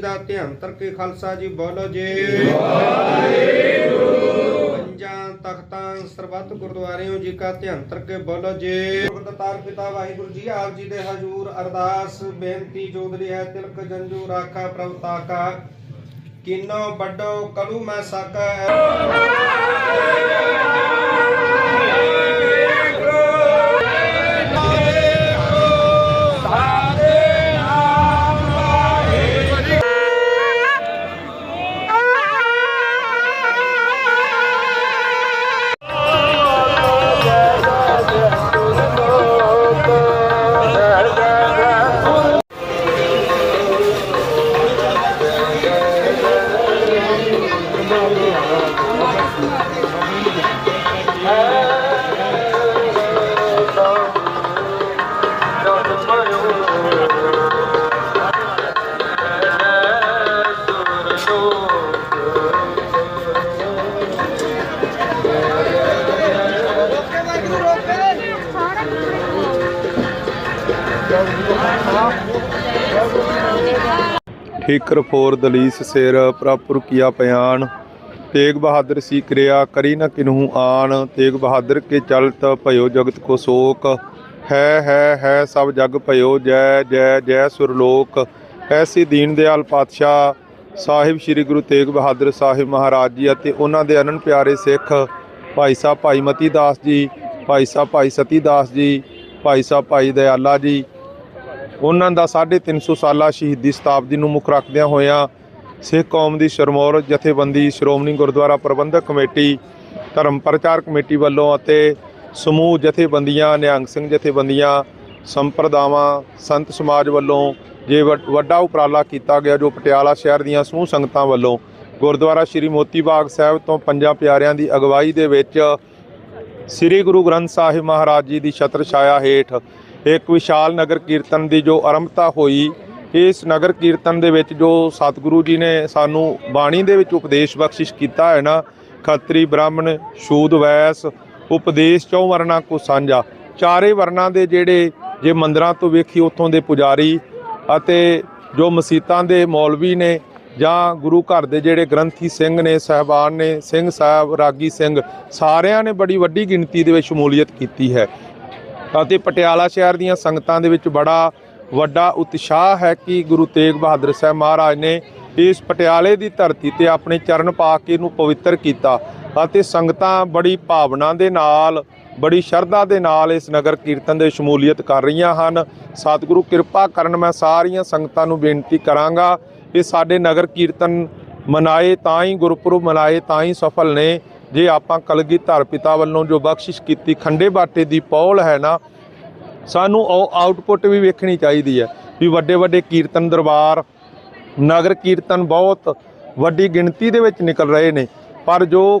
ਦਾ ਧਿਆਨ ਕੇ ਖਾਲਸਾ ਜੀ ਬੋਲੋ ਜੀ। ਵਾਹਿਗੁਰੂ ਪੰਜਾਂ ਤਖਤਾਂ ਸਰਬੱਤ ਗੁਰਦੁਆਰਿਆਂ ਜੀ ਕਾ ਧਿਆਨ ਕੇ ਬੋਲੋ ਜੀ। ਗੁਰਦਾਤਾਰ ਪਿਤਾ ਵਾਹਿਗੁਰੂ ਜੀ, ਆਪ ਜੀ ਦੇ ਹਜ਼ੂਰ ਅਰਦਾਸ, ਬੇਨਤੀ ਜੋਦਰੀ ਹੈ ਤਿਲਕ ਜੰਜੂ ਰਾਖਾ, ਪ੍ਰਭ ਤਾਕਾ। ਕਿਨੋ ਵੱਡੋ ਕਲੂ ਮੈਂ ਸਾਕਾ। ਠੀਕਰ ਫੋਰ ਦਲੀਸ ਸਿਰ ਪ੍ਰਪੁਰ ਕੀਆ ਪਿਆਨ ਤੇਗ ਬਹਾਦਰ ਸੀ ਕਿਰਿਆ, ਕਰੀ ਨ ਕਿਨਹੂ ਆਨ। ਤੇਗ ਬਹਾਦਰ ਕੇ ਚਲਤ ਭਇਓ ਜਗਤ ਕੋ ਸੋਕ। ਹੈ ਹੈ ਹੈ, ਸਭ ਜਗ ਭਇਓ, ਜੈ ਜੈ ਜੈ ਸੁਰਲੋਕ ਐਸੀ ਦੀਨ ਦਿਆਲ ਪਾਤਸ਼ਾਹ ਸਾਹਿਬ ਸ੍ਰੀ ਗੁਰੂ ਤੇਗ ਬਹਾਦਰ ਸਾਹਿਬ ਮਹਾਰਾਜ ਜੀ ਅਤੇ ਉਹਨਾਂ ਦੇ ਅਨੰਨ ਪਿਆਰੇ ਸਿੱਖ ਭਾਈ ਸਾਹਿਬ ਭਾਈ ਮਤੀ ਦਾਸ ਜੀ, ਭਾਈ ਸਾਹਿਬ ਭਾਈ ਸਤੀ ਦਾਸ ਜੀ, ਭਾਈ ਸਾਹਿਬ ਭਾਈ ਦਇਆਲਾ ਜੀ ਉਹਨਾਂ ਦਾ 350 ਸਾਲਾ ਸ਼ਹੀਦੀ ਸ਼ਤਾਬਦੀ ਨੂੰ ਮੁੱਖ ਰੱਖਦਿਆਂ ਹੋਇਆਂ ਸਿੱਖ ਕੌਮ ਦੀ ਸ਼ਰਮੌਰ ਜਥੇਬੰਦੀ ਸ਼੍ਰੋਮਣੀ ਗੁਰਦੁਆਰਾ ਪ੍ਰਬੰਧਕ ਕਮੇਟੀ, ਧਰਮ ਪ੍ਰਚਾਰ ਕਮੇਟੀ ਵੱਲੋਂ ਅਤੇ ਸਮੂਹ ਜਥੇਬੰਦੀਆਂ, ਨਿਹੰਗ ਸਿੰਘ ਜਥੇਬੰਦੀਆਂ, ਸੰਪਰਦਾਵਾਂ, ਸੰਤ ਸਮਾਜ ਵੱਲੋਂ ਜੇ ਵੱਡਾ ਉਪਰਾਲਾ ਕੀਤਾ ਗਿਆ ਜੋ ਪਟਿਆਲਾ ਸ਼ਹਿਰ ਦੀਆਂ ਸਮੂਹ ਸੰਗਤਾਂ ਵੱਲੋਂ ਗੁਰਦੁਆਰਾ ਸ਼੍ਰੀ ਮੋਤੀ ਬਾਗ ਸਾਹਿਬ ਤੋਂ ਪੰਜਾਂ ਪਿਆਰਿਆਂ ਦੀ ਅਗਵਾਈ ਦੇ ਵਿੱਚ ਸ੍ਰੀ ਗੁਰੂ ਗ੍ਰੰਥ ਸਾਹਿਬ ਮਹਾਰਾਜ ਜੀ ਦੀ ਛਤਰ ਛਾਇਆ ਹੇਠ ਇੱਕ ਵਿਸ਼ਾਲ ਨਗਰ ਕੀਰਤਨ ਦੀ ਜੋ ਆਰੰਭਤਾ ਹੋਈ, ਇਸ ਨਗਰ ਕੀਰਤਨ ਦੇ ਵਿੱਚ ਜੋ ਸਤਿਗੁਰੂ ਜੀ ਨੇ ਸਾਨੂੰ ਬਾਣੀ ਦੇ ਵਿੱਚ ਉਪਦੇਸ਼ ਬਖਸ਼ਿਸ਼ ਕੀਤਾ ਹੈ ਨਾ, ਖੱਤਰੀ ਬ੍ਰਾਹਮਣ ਸ਼ੂਦ ਵੈਸ, ਉਪਦੇਸ਼ ਚੌ ਵਰਨਾ ਕੋ ਸਾਂਝਾ। ਚਾਰੇ ਵਰਨਾਂ ਦੇ ਜਿਹੜੇ ਜੇ ਮੰਦਰਾਂ ਤੋਂ ਵੇਖੀ ਉੱਥੋਂ ਦੇ ਪੁਜਾਰੀ ਅਤੇ ਜੋ ਮਸੀਤਾਂ ਦੇ ਮੌਲਵੀ ਨੇ ਜਾਂ ਗੁਰੂ ਘਰ ਦੇ ਜਿਹੜੇ ਗ੍ਰੰਥੀ ਸਿੰਘ ਨੇ, ਸਹਿਬਾਨ ਨੇ, ਸਿੰਘ ਸਾਹਿਬ, ਰਾਗੀ ਸਿੰਘ, ਸਾਰਿਆਂ ਨੇ ਬੜੀ ਵੱਡੀ ਗਿਣਤੀ ਦੇ ਵਿੱਚ ਸ਼ਮੂਲੀਅਤ ਕੀਤੀ ਹੈ। ਅਤੇ ਪਟਿਆਲਾ ਸ਼ਹਿਰ ਦੀਆਂ ਸੰਗਤਾਂ ਦੇ ਵਿੱਚ ਬੜਾ ਵੱਡਾ ਉਤਸ਼ਾਹ ਹੈ ਕਿ ਗੁਰੂ ਤੇਗ ਬਹਾਦਰ ਸਾਹਿਬ ਮਹਾਰਾਜ ਨੇ ਇਸ ਪਟਿਆਲੇ ਦੀ ਧਰਤੀ ਤੇ ਆਪਣੇ ਚਰਨ ਪਾ ਕੇ ਇਹਨੂੰ ਪਵਿੱਤਰ ਕੀਤਾ ਅਤੇ ਸੰਗਤਾਂ ਬੜੀ ਭਾਵਨਾ ਦੇ ਨਾਲ, ਬੜੀ ਸ਼ਰਧਾ ਦੇ ਨਾਲ ਇਸ ਨਗਰ ਕੀਰਤਨ ਦੇ ਸ਼ਮੂਲੀਅਤ ਕਰ ਰਹੀਆਂ ਹਨ। ਸਤਿਗੁਰੂ, ਕਿਰਪਾ ਕਰਨ ਮੈਂ ਸਾਰੀਆਂ ਸੰਗਤਾਂ ਨੂੰ ਬੇਨਤੀ ਕਰਾਂਗਾ ਕਿ ਸਾਡੇ ਨਗਰ ਕੀਰਤਨ ਮਨਾਏ ਤਾਂ ਹੀ, ਗੁਰਪੁਰਬ ਮਨਾਏ ਤਾਂ ਹੀ ਸਫਲ ਨੇ। ਜੇ ਆਪਾਂ ਕਲਗੀਧਰ ਪਿਤਾ ਵੱਲੋਂ ਜੋ ਬਖਸ਼ਿਸ਼ ਕੀਤੀ ਖੰਡੇ ਬਾਟੇ ਦੀ ਪੌਲ ਹੈ ਨਾ, ਸਾਨੂੰ ਉਹ ਆਊਟਪੁੱਟ ਵੀ ਵੇਖਣੀ ਚਾਹੀਦੀ ਹੈ ਵੀ ਵੱਡੇ ਵੱਡੇ ਕੀਰਤਨ ਦਰਬਾਰ, ਨਗਰ ਕੀਰਤਨ ਬਹੁਤ ਵੱਡੀ ਗਿਣਤੀ ਦੇ ਵਿੱਚ ਨਿਕਲ ਰਹੇ ਨੇ, ਪਰ ਜੋ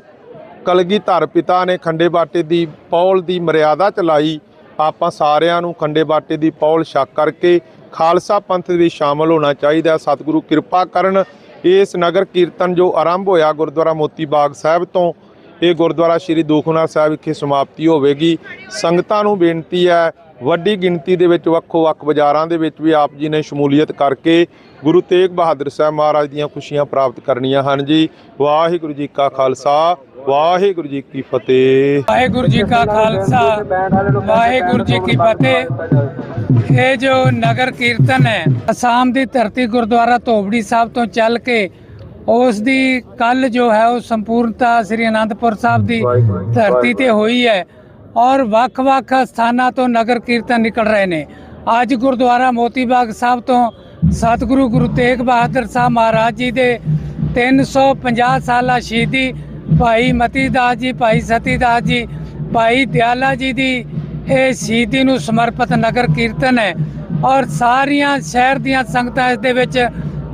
ਕਲਗੀਧਰ ਪਿਤਾ ਨੇ ਖੰਡੇ ਬਾਟੇ ਦੀ ਪੌਲ ਦੀ ਮਰਿਆਦਾ ਚਲਾਈ, ਆਪਾਂ ਸਾਰਿਆਂ ਨੂੰ ਖੰਡੇ ਬਾਟੇ ਦੀ ਪੌਲ ਛਕ ਕਰਕੇ ਖਾਲਸਾ ਪੰਥ ਦੇ ਵਿੱਚ ਸ਼ਾਮਲ ਹੋਣਾ ਚਾਹੀਦਾ ਸਤਿਗੁਰੂ ਕਿਰਪਾ ਕਰਨ ਇਸ ਨਗਰ ਕੀਰਤਨ ਜੋ ਆਰੰਭ ਹੋਇਆ ਗੁਰਦੁਆਰਾ ਮੋਤੀ ਬਾਗ ਸਾਹਿਬ ਤੋਂ ਇਹ ਗੁਰਦੁਆਰਾ ਸ੍ਰੀ ਦੂਖਨਿਵਾਰ ਸਾਹਿਬ ਵਿਖੇ ਸਮਾਪਤੀ ਹੋਵੇਗੀ। ਸੰਗਤਾਂ ਨੂੰ ਬੇਨਤੀ ਹੈ, ਵੱਡੀ ਗਿਣਤੀ ਦੇ ਵਿੱਚ ਵੱਖੋ ਵੱਖ ਬਾਜ਼ਾਰਾਂ ਦੇ ਵਿੱਚ ਵੀ ਆਪ ਜੀ ਨੇ ਸ਼ਮੂਲੀਅਤ ਕਰਕੇ ਗੁਰੂ ਤੇਗ ਬਹਾਦਰ ਸਾਹਿਬ ਮਹਾਰਾਜ ਦੀਆਂ ਖੁਸ਼ੀਆਂ ਪ੍ਰਾਪਤ ਕਰਨੀਆਂ ਹਨ ਜੀ। ਵਾਹਿਗੁਰੂ ਜੀ ਕਾ ਖਾਲਸਾ, ਵਾਹਿਗੁਰੂ ਜੀ ਕੀ ਫਤਿਹ। ਵਾਹਿਗੁਰੂ ਜੀ ਕਾ ਖਾਲਸਾ, ਵਾਹਿਗੁਰੂ ਜੀ ਕੀ ਫਤਿਹ। ਇਹ ਜੋ ਨਗਰ ਕੀਰਤਨ ਹੈ, ਅਸਾਮ ਦੀ ਧਰਤੀ ਗੁਰਦੁਆਰਾ ਧੋਬੜੀ ਸਾਹਿਬ ਤੋਂ ਚੱਲ ਕੇ ਉਸ ਦੀ ਕੱਲ ਜੋ ਹੈ ਉਹ ਸੰਪੂਰਨਤਾ ਸ੍ਰੀ ਅਨੰਦਪੁਰ ਸਾਹਿਬ ਦੀ ਧਰਤੀ ਤੇ ਹੋਈ ਹੈ ਔਰ ਵੱਖ-ਵੱਖ ਸਥਾਨਾਂ ਤੋਂ ਨਗਰ ਕੀਰਤਨ ਨਿਕਲ ਰਹੇ ਨੇ। ਅੱਜ ਗੁਰਦੁਆਰਾ ਮੋਤੀ ਬਾਗ ਸਾਹਿਬ ਤੋਂ ਸਤਿਗੁਰੂ ਗੁਰੂ ਤੇਗ ਬਹਾਦਰ ਸਾਹਿਬ ਮਹਾਰਾਜ ਜੀ ਦੇ 350 ਸਾਲਾ ਸ਼ਹੀਦੀ ਭਾਈ ਮਤੀ ਦਾਸ ਜੀ ਭਾਈ ਸਤੀ ਦਾਸ ਜੀ ਭਾਈ ਦਿਆਲਾ ਜੀ ਦੀ ਇਹ ਸ਼ਹੀਦੀ ਨੂੰ ਸਮਰਪਿਤ ਨਗਰ ਕੀਰਤਨ ਹੈ। ਔਰ ਸਾਰੀਆਂ ਸ਼ਹਿਰ ਦੀਆਂ ਸੰਗਤਾਂ ਇਸ ਦੇ ਵਿੱਚ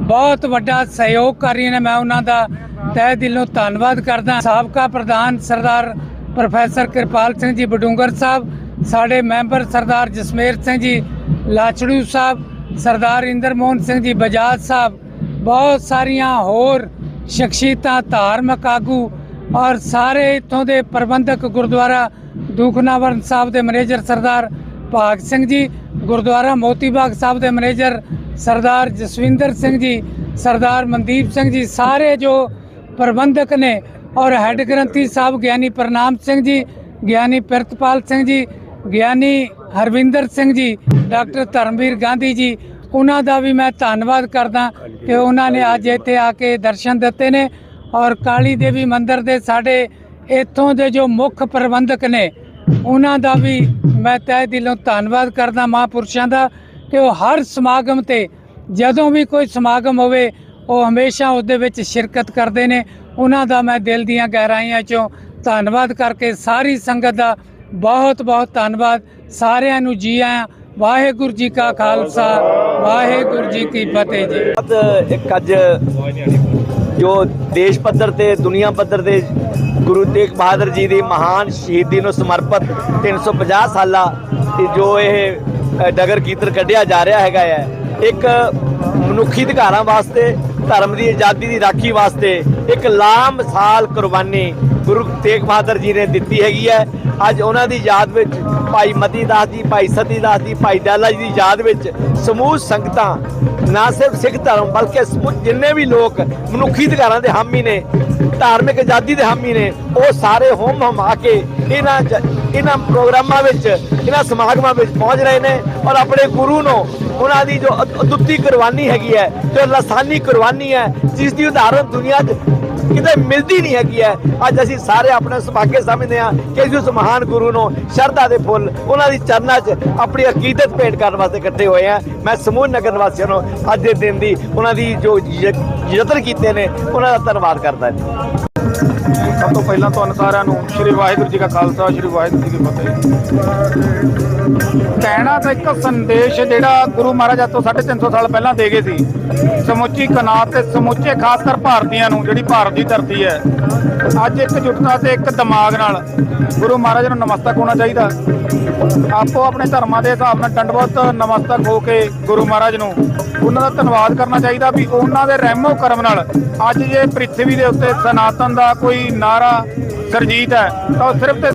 ਬਹੁਤ ਵੱਡਾ ਸਹਿਯੋਗ ਕਰ ਰਹੀਆਂ ਨੇ, ਮੈਂ ਉਹਨਾਂ ਦਾ ਤਹਿ ਦਿਲੋਂ ਧੰਨਵਾਦ ਕਰਦਾ। ਸਾਬਕਾ ਪ੍ਰਧਾਨ ਸਰਦਾਰ ਪ੍ਰੋਫੈਸਰ ਕਿਰਪਾਲ ਸਿੰਘ ਜੀ ਬਡੂੰਗਰ ਸਾਹਿਬ, ਸਾਡੇ ਮੈਂਬਰ ਸਰਦਾਰ ਜਸਮੇਰ ਸਿੰਘ ਜੀ ਲਾਚੜੂ ਸਾਹਿਬ, ਸਰਦਾਰ ਇੰਦਰ ਮੋਹਨ ਸਿੰਘ ਜੀ ਬਜਾਜ ਸਾਹਿਬ, ਬਹੁਤ ਸਾਰੀਆਂ ਹੋਰ ਸ਼ਖਸੀਅਤਾਂ ਧਾਰਮਿਕ ਆਗੂ ਔਰ ਸਾਰੇ ਇਥੋਂ ਦੇ ਪ੍ਰਬੰਧਕ ਗੁਰਦੁਆਰਾ ਦੂਖਨਾਵਰਨ ਸਾਹਿਬ ਦੇ ਮੈਨੇਜਰ ਸਰਦਾਰ ਭਾਗ ਸਿੰਘ ਜੀ, ਗੁਰਦੁਆਰਾ ਮੋਤੀ ਬਾਗ ਸਾਹਿਬ ਦੇ ਮੈਨੇਜਰ ਸਰਦਾਰ ਜਸਵਿੰਦਰ ਸਿੰਘ ਜੀ, ਸਰਦਾਰ ਮਨਦੀਪ ਸਿੰਘ ਜੀ, ਸਾਰੇ ਜੋ ਪ੍ਰਬੰਧਕ ਨੇ ਔਰ ਹੈੱਡ ਗ੍ਰੰਥੀ ਸਾਹਿਬ ਗਿਆਨੀ ਪ੍ਰਨਾਮ ਸਿੰਘ ਜੀ, ਗਿਆਨੀ ਪ੍ਰਿਤਪਾਲ ਸਿੰਘ ਜੀ, ਗਿਆਨੀ ਹਰਵਿੰਦਰ ਸਿੰਘ ਜੀ, ਡਾਕਟਰ ਧਰਮਵੀਰ ਗਾਂਧੀ ਜੀ, ਉਹਨਾਂ ਦਾ ਵੀ ਮੈਂ ਧੰਨਵਾਦ ਕਰਦਾ ਕਿ ਉਹਨਾਂ ਨੇ ਅੱਜ ਇੱਥੇ ਆ ਕੇ ਦਰਸ਼ਨ ਦਿੱਤੇ ਨੇ ਔਰ ਕਾਲੀ ਦੇਵੀ ਮੰਦਿਰ ਦੇ ਸਾਡੇ ਇੱਥੋਂ ਦੇ ਜੋ ਮੁੱਖ ਪ੍ਰਬੰਧਕ ਨੇ, ਉਹਨਾਂ ਦਾ ਵੀ ਮੈਂ ਤਹਿ ਦਿਲੋਂ ਧੰਨਵਾਦ ਕਰਦਾ ਮਹਾਂਪੁਰਸ਼ਾਂ ਦਾ ਕਿ ਉਹ ਹਰ ਸਮਾਗਮ ਤੇ ਜਦੋਂ ਵੀ ਕੋਈ ਸਮਾਗਮ ਹੋਵੇ, ਉਹ ਹਮੇਸ਼ਾ ਉਸ ਦੇ ਵਿੱਚ ਸ਼ਿਰਕਤ ਕਰਦੇ ਨੇ। ਉਹਨਾਂ ਦਾ ਮੈਂ ਦਿਲ ਦੀਆਂ ਗਹਿਰਾਈਆਂ ਚੋਂ ਧੰਨਵਾਦ ਕਰਕੇ ਸਾਰੀ ਸੰਗਤ ਦਾ ਬਹੁਤ ਬਹੁਤ ਧੰਨਵਾਦ। ਸਾਰਿਆਂ ਨੂੰ ਜੀ ਆਇਆਂ। ਵਾਹਿਗੁਰੂ ਜੀ ਕਾ ਖਾਲਸਾ, ਵਾਹਿਗੁਰੂ ਜੀ ਕੀ ਫਤਿਹ ਜੀ। ਇੱਕ ਅੱਜ ਜੋ ਦੇਸ਼ ਪੱਧਰ ਤੇ, ਦੁਨੀਆ ਪੱਧਰ ਤੇ ਗੁਰੂ ਤੇਗ ਬਹਾਦਰ ਜੀ ਦੀ ਮਹਾਨ ਸ਼ਹੀਦੀ ਨੂੰ ਸਮਰਪਿਤ 350 ਸਾਲਾ ਇਹ ਜੋ ਇਹ ਨਗਰ ਕੀਰਤਨ ਕੱਢਿਆ ਜਾ ਰਿਹਾ ਹੈਗਾ ਹੈ। ਇੱਕ ਮਨੁੱਖੀ ਅਧਿਕਾਰਾਂ ਵਾਸਤੇ, ਧਰਮ ਦੀ, ਆਜ਼ਾਦੀ ਦੀ ਰਾਖੀ ਵਾਸਤੇ ਇੱਕ ਲਾਮਸਾਲ ਕੁਰਬਾਨੀ ਗੁਰੂ ਤੇਗ ਬਹਾਦਰ ਜੀ ਨੇ ਦਿੱਤੀ ਹੈਗੀ ਹੈ। ਅੱਜ ਉਹਨਾਂ ਦੀ ਯਾਦ ਵਿੱਚ ਭਾਈ ਮਤੀ ਦਾਸ ਜੀ, ਭਾਈ ਸਤੀ ਦਾਸ ਜੀ, ਭਾਈ ਡਾਲਾ ਜੀ ਦੀ ਯਾਦ ਵਿੱਚ ਸਮੂਹ ਸੰਗਤਾਂ, ਨਾ ਸਿਰਫ ਸਿੱਖ ਧਰਮ ਬਲਕਿ ਸਮੂਹ ਜਿੰਨੇ ਵੀ ਲੋਕ ਮਨੁੱਖੀ ਅਧਿਕਾਰਾਂ ਦੇ ਹਾਮੀ ਨੇ, ਧਾਰਮਿਕ ਆਜ਼ਾਦੀ ਦੇ ਹਾਮੀ ਨੇ, ਉਹ ਸਾਰੇ ਹੋਮ ਹਮਾ ਕੇ ਇਹਨਾਂ ਜ- ਇਹਨਾਂ ਪ੍ਰੋਗਰਾਮਾਂ ਵਿੱਚ, ਇਹਨਾਂ ਸਮਾਗਮਾਂ ਵਿੱਚ ਪਹੁੰਚ ਰਹੇ ਨੇ ਔਰ ਆਪਣੇ ਗੁਰੂ ਨੂੰ, ਉਹਨਾਂ ਦੀ ਜੋ ਅਦੁੱਤੀ ਕੁਰਬਾਨੀ ਹੈਗੀ ਹੈ, ਜੋ ਲਸਾਨੀ ਕੁਰਬਾਨੀ ਹੈ, ਜਿਸ ਦੀ ਉਦਾਹਰਨ ਦੁਨੀਆ 'ਚ ਕਿਤੇ ਮਿਲਦੀ ਨਹੀਂ ਹੈਗੀ ਹੈ, ਅੱਜ ਅਸੀਂ ਸਾਰੇ ਆਪਣੇ ਸੁਭਾਗੇ ਸਮਝਦੇ ਹਾਂ ਕਿ ਅਸੀਂ ਉਸ ਮਹਾਨ ਗੁਰੂ ਨੂੰ ਸ਼ਰਧਾ ਦੇ ਫੁੱਲ, ਉਹਨਾਂ ਦੀ ਚਰਨਾਂ 'ਚ ਆਪਣੀ ਅਕੀਦਤ ਭੇਟ ਕਰਨ ਵਾਸਤੇ ਇਕੱਠੇ ਹੋਏ ਹਾਂ। ਮੈਂ ਸਮੂਹ ਨਗਰ ਵਾਸੀਆਂ ਨੂੰ ਅੱਜ ਦੇ ਦਿਨ ਦੀ ਉਹਨਾਂ ਦੀ ਜੋ ਯਤਨ ਕੀਤੇ ਨੇ, ਉਹਨਾਂ ਦਾ ਧੰਨਵਾਦ ਕਰਦਾ ਜੀ। ਸਭ ਤੋਂ ਪਹਿਲਾਂ ਤੁਹਾਨੂੰ ਸਾਰਿਆਂ ਨੂੰ ਸ੍ਰੀ ਵਾਹਿਗੁਰੂ ਜੀ ਕਾ ਖਾਲਸਾ, ਸ੍ਰੀ ਵਾਹਿਗੁਰੂ ਜੀ ਕੀ ਫਤਿਹ। ਕਹਿਣਾ ਤਾਂ ਇੱਕ ਸੰਦੇਸ਼ ਜਿਹੜਾ ਗੁਰੂ ਮਹਾਰਾਜ ਅੱਜ ਤੋਂ 350 ਸਾਲ ਪਹਿਲਾਂ ਦੇ ਗਏ ਸੀ। ਸਮੁੱਚੀ ਕਨਾਤ ਤੇ ਸਮੁੱਚੇ ਖਾਸ ਕਰ ਭਾਰਤੀਆਂ ਨੂੰ, ਜਿਹੜੀ ਭਾਰਤ ਦੀ ਧਰਤੀ ਹੈ, ਅੱਜ ਇੱਕ ਜੁਟਤਾ ਤੇ ਇੱਕ ਦਿਮਾਗ ਨਾਲ ਗੁਰੂ ਮਹਾਰਾਜ ਨੂੰ ਨਮਸਤਕ ਹੋਣਾ ਚਾਹੀਦਾ। ਆਪੋ ਆਪਣੇ ਧਰਮਾਂ ਦੇ ਹਿਸਾਬ ਨਾਲ ਦੰਡਵਤ ਨਮਸਤਕ ਹੋ ਕੇ ਗੁਰੂ ਮਹਾਰਾਜ ਨੂੰ ਉਹਨਾਂ ਦਾ ਧੰਨਵਾਦ ਕਰਨਾ ਚਾਹੀਦਾ ਵੀ ਉਹਨਾਂ ਦੇ ਰਹਿਮੋ ਕਰਮ ਨਾਲ ਅੱਜ ਜੇ ਪ੍ਰਿਥਵੀ ਦੇ ਉੱਤੇ ਸਨਾਤਨ ਦਾ ਕੋਈ ਨਾਰਾ ਸਰਜੀਤ ਹੈ, ਤਾਂ ਉਹ ਸਿਰਫ ਤੇ